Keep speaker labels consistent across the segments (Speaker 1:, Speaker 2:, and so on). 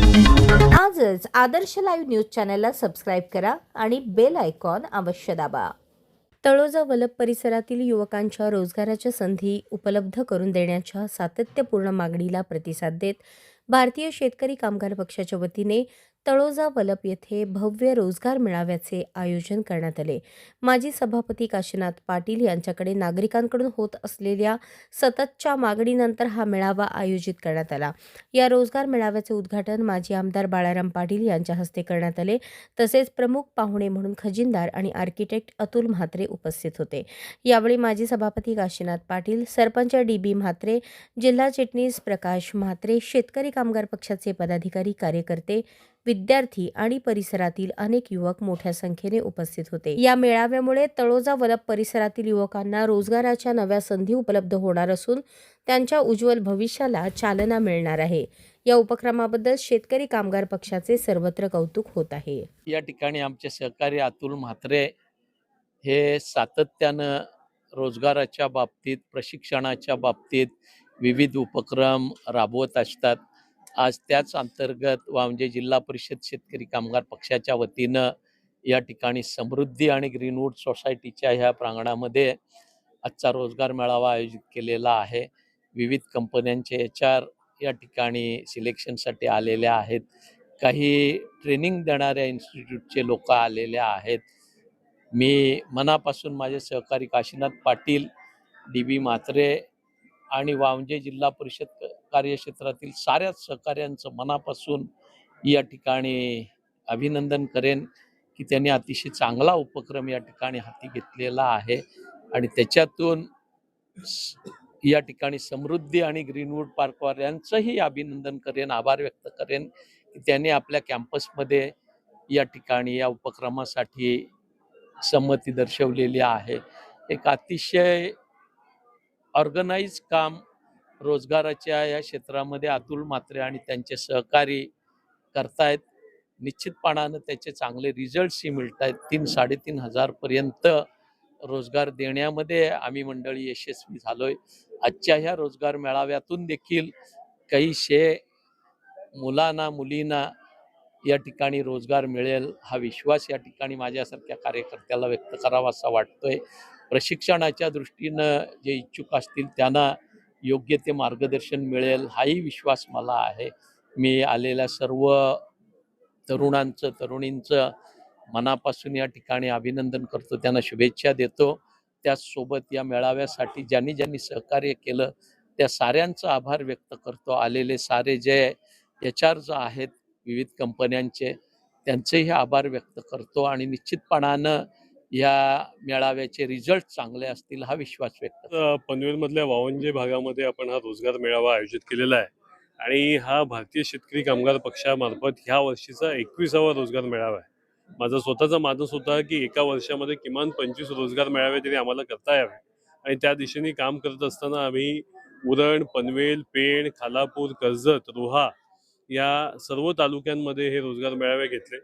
Speaker 1: आजच Adarsh live news चॅनलला subscribe करा आणि बेल आयकॉन अवश्य दाबा. तळोजा वलप परिसरातील युवकांच्या रोजगाराच्या संधी उपलब्ध करून देण्याच्या सातत्यपूर्ण मागणीला प्रतिसाद देत भारतीय शेतकरी कामगार पक्षाच्या वतीने तळोजा वलप येथे भव्य रोजगार मेळाव्याचे आयोजन करण्यात आले. माजी सभापती काशीनाथ पाटील यांच्याकडे नागरिकांकडून होत असलेल्या सततच्या मागणीनंतर हा मेळावा आयोजित करण्यात आला. या रोजगार मेळाव्याचे उद्घाटन माजी आमदार बाळाराम पाटील यांच्या हस्ते करण्यात आले. तसेच प्रमुख पाहुणे म्हणून खजिनदार आणि आर्किटेक्ट अतुल म्हात्रे उपस्थित होते. यावेळी माजी सभापती काशीनाथ पाटील सरपंच डी बी म्हात्रे जिल्हा चिटणीस प्रकाश म्हात्रे शेतकरी कामगार पक्षाचे पदाधिकारी कार्यकर्ते विद्यार्थी आणि परिसरातील अनेक युवक मोठ्या संख्येने उपस्थित होते. या मेळाव्यामुळे तळोजा वलप परिसरातील युवकांना रोजगाराच्या नव्या संधी उपलब्ध होणार असून त्यांच्या उज्ज्वल भविष्याला चालना मिळणार आहे. या उपक्रमाबद्दल शेतकरी कामगार पक्षाचे सर्वत्र कौतुक होत आहे.
Speaker 2: या ठिकाणी आमचे सहकारी अतुल म्हात्रे हे सातत्यानं रोजगाराच्या बाबतीत प्रशिक्षणाच्या बाबतीत विविध उपक्रम राबवत असतात. आज त्याच अंतर्गत वांजे जिल्हा परिषद शेतकरी कामगार पक्षाच्या वतीनं या ठिकाणी समृद्धी आणि ग्रीनवूड सोसायटीच्या ह्या प्रांगणामध्ये आजचा रोजगार मेळावा आयोजित केलेला आहे. विविध कंपन्यांचे एच आर या ठिकाणी सिलेक्शनसाठी आलेल्या आहेत. काही ट्रेनिंग देणाऱ्या इन्स्टिट्यूटचे लोक आलेले आहेत. मी मनापासून माझे सहकारी काशीनाथ पाटील डी बी म्हात्रे आणि वावंजे जिल्हा परिषद कार्यक्षेत्रातील साऱ्याच सहकाऱ्यांचं मनापासून या ठिकाणी अभिनंदन करेन की त्यांनी अतिशय चांगला उपक्रम या ठिकाणी हाती घेतलेला आहे. आणि त्याच्यातून या ठिकाणी समृद्धी आणि ग्रीनवूड पार्कवाल्यांचंही अभिनंदन करेन आभार व्यक्त करेन की त्यांनी आपल्या कॅम्पसमध्ये या ठिकाणी या उपक्रमासाठी संमती दर्शवलेली आहे. एक अतिशय ऑर्गनाईज काम रोजगाराच्या या क्षेत्रामध्ये अतुल मात्रे आणि त्यांचे सहकारी करतायत. निश्चितपणानं त्याचे चांगले रिझल्ट्सही मिळत आहेत तीन साडेतीन हजारपर्यंत रोजगार देण्यामध्ये आम्ही मंडळी यशस्वी झालोय. आजच्या ह्या रोजगार मेळाव्यातून देखील काही शे मुलांना मुलींना या ठिकाणी रोजगार मिळेल हा विश्वास या ठिकाणी माझ्यासारख्या कार्यकर्त्याला व्यक्त करावा असा वाटतोय. प्रशिक्षणाच्या दृष्टीनं जे इच्छुक असतील त्यांना योग्य ते मार्गदर्शन मिळेल हाही विश्वास मला आहे. मी आलेल्या सर्व तरुणांचं तरुणींचं मनापासून या ठिकाणी अभिनंदन करतो. त्यांना शुभेच्छा देतो. त्याचसोबत या मेळाव्यासाठी ज्यांनी ज्यांनी सहकार्य केलं त्या साऱ्यांचा आभार व्यक्त करतो. आलेले सारे जे एच आर आहेत विविध कंपन्यांचे त्यांचेही आभार व्यक्त करतो. आणि निश्चितपणानं या मेळाव्याचे रिझल्ट चांगले असतील हा विश्वास व्यक्त
Speaker 3: पनवेलमधल्या वावंजे भागामध्ये आपण हा रोजगार मेळावा आयोजित केलेला आहे. आणि हा भारतीय शेतकरी कामगार पक्षामार्फत ह्या वर्षीचा एकविसावा रोजगार मेळावा आहे. माझा स्वतःचा मानस होता की एका वर्षामध्ये किमान पंचवीस रोजगार मेळावे तरी आम्हाला करता यावे. आणि त्या दिशेने काम करत असताना आम्ही उरण पनवेल पेण खालापूर कर्जत रोहा या सर्व तालुक्यांमध्ये हे रोजगार मेळावे घेतले.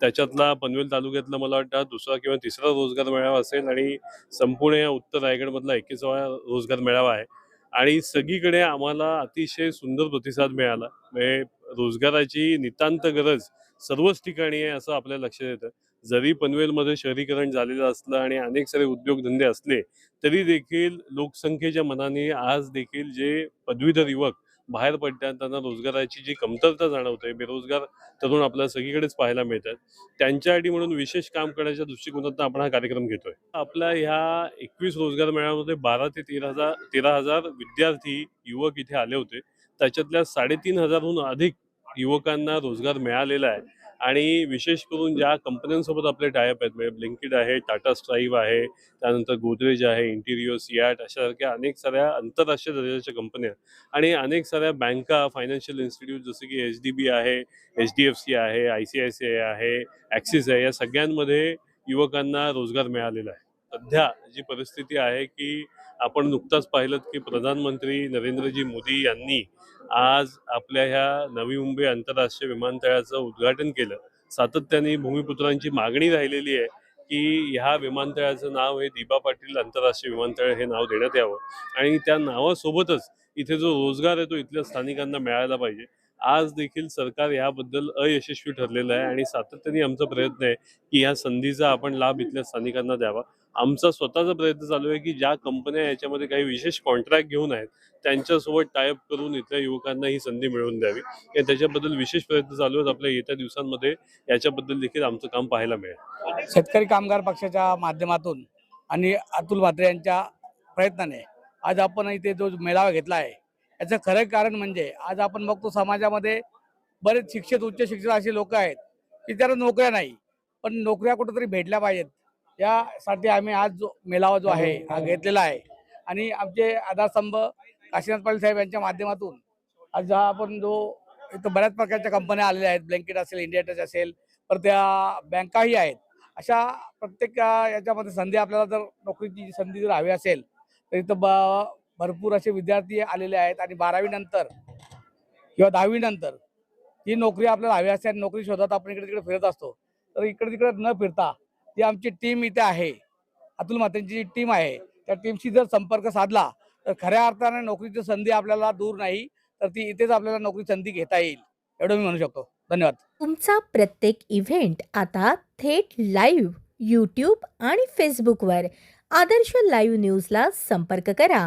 Speaker 3: त्याच्यातला पनवेल तालुक्यातला मला वाटतं दुसरा किंवा तिसरा रोजगार मेळावा असेल आणि संपूर्ण या उत्तर रायगडमधला एकविसावा रोजगार मेळावा आहे. आणि सगळीकडे आम्हाला अतिशय सुंदर प्रतिसाद मिळाला. म्हणजे रोजगाराची नितांत गरज सर्वच ठिकाणी आहे असं आपल्या लक्षात येतं. जरी पनवेलमध्ये शहरीकरण झालेलं असलं आणि अनेक सारे उद्योगधंदे असले तरी देखील लोकसंख्येच्या मनाने आज देखील जे पदवीधर युवक बाहेर पडतात त्यांना रोजगाराची जी कमतरता जाणवते बेरोजगार तरुण आपल्याला सगळीकडेच पाहायला मिळतात. त्यांच्यासाठी म्हणून विशेष काम करण्याच्या दृष्टिकोनातून आपण हा कार्यक्रम घेतोय. आपल्या ह्या एकवीस रोजगार मेळाव्यामध्ये बारा ते तेरा हजार तेरा हजार विद्यार्थी युवक इथे आले होते. त्याच्यातल्या साडेतीन हजारहून अधिक युवकांना रोजगार मिळालेला आहे. आणि विशेष करून ज्या कंपन्यांसोबत आपले टायअप आहेत म्हणजे ब्लिंकिट आहे टाटा स्ट्राईव्ह आहे त्यानंतर गोदरेज आहे इंटिरियो सियाट अशासारख्या अनेक साऱ्या आंतरराष्ट्रीय दर्जाच्या कंपन्या आणि अनेक साऱ्या बँका फायनान्शियल इन्स्टिट्यूट जसं की एच डी बी आहे एच डी एफ सी आहे I C I C I आहे ॲक्सिस आहे या सगळ्यांमध्ये युवकांना रोजगार मिळालेला आहे. सध्या जी परिस्थिती आहे की आपण नुकताच पाहिलं की प्रधानमंत्री नरेंद्रजी मोदी यांनी आज आपल्या ह्या नवी मुंबई आंतरराष्ट्रीय विमानतळाचं उद्घाटन केलं. सातत्याने भूमिपुत्रांची मागणी राहिलेली आहे की ह्या विमानतळाचं नाव हे दिबा पाटील आंतरराष्ट्रीय विमानतळ हे नाव देण्यात यावं. आणि त्या नावासोबतच इथे जो रोजगार आहे तो इथल्या स्थानिकांना मिळायला पाहिजे. आज देखील सरकार याबद्दल अयशस्वी ठरलेलं आहे आणि सातत्याने आमचा प्रयत्न आहे की ह्या संधीचा आपण लाभ इथल्या स्थानिकांना द्यावा. आमचा स्वतःचा प्रयत्न चालू आहे की ज्या कंपन्या याच्यामध्ये काही विशेष कॉन्ट्रॅक्ट घेऊन आहेत त्यांच्यासोबत टायअप करून इथल्या युवकांना ही संधी मिळवून द्यावी. या त्याच्याबद्दल विशेष प्रयत्न चालू आहेत. आपल्या येत्या दिवसांमध्ये याच्याबद्दल देखील आमचं काम पाहायला मिळेल.
Speaker 4: शेतकरी कामगार पक्षाच्या माध्यमातून आणि अतुल म्हात्रे यांच्या प्रयत्नाने आज आपण इथे जो मेळावा घेतला आहे याचं खरं कारण म्हणजे आज आपण बघतो समाजामध्ये बरेच शिक्षित उच्च शिक्षित असे लोक आहेत की त्याला नोकऱ्या नाही पण नोकऱ्या कुठेतरी भेटल्या पाहिजेत. यासाठी आम्ही आज जो मेळावा जो आहे हा घेतलेला आहे. आणि आमचे आधारस्तंभ काशीनाथ पाटील साहेब यांच्या माध्यमातून आज हा आपण जो इथं बऱ्याच प्रकारच्या कंपन्या आलेल्या आहेत ब्लँकेट असेल इंडिया टच असेल तर त्या बँकाही आहेत. अशा प्रत्येक याच्यामध्ये संधी आपल्याला जर नोकरीची संधी जर हवी असेल तर इथं ब भरपूर असे विद्यार्थी आलेले आहेत आणि बारावीनंतर किंवा दहावीनंतर ही नोकरी आपल्याला हवी असते आणि नोकरी शोधत आपण इकडे तिकडे फिरत असतो. तर इकडे तिकडे न फिरता ती आमची टीम इथे आहे. अतुल मातेंची जी टीम आहे. त्या टीमशी जर संपर्क साधला तर खऱ्या अर्थाने नोकरीची संधी आपल्याला दूर नाही तर ती इथेच आपल्याला नोकरी संधी घेता येईल. एवढं मी म्हणू शकतो. धन्यवाद.
Speaker 1: तुमचा प्रत्येक इव्हेंट आता थेट लाईव्ह यूट्यूब आणि फेसबुकवर आदर्श लाईव्ह न्यूजला संपर्क करा.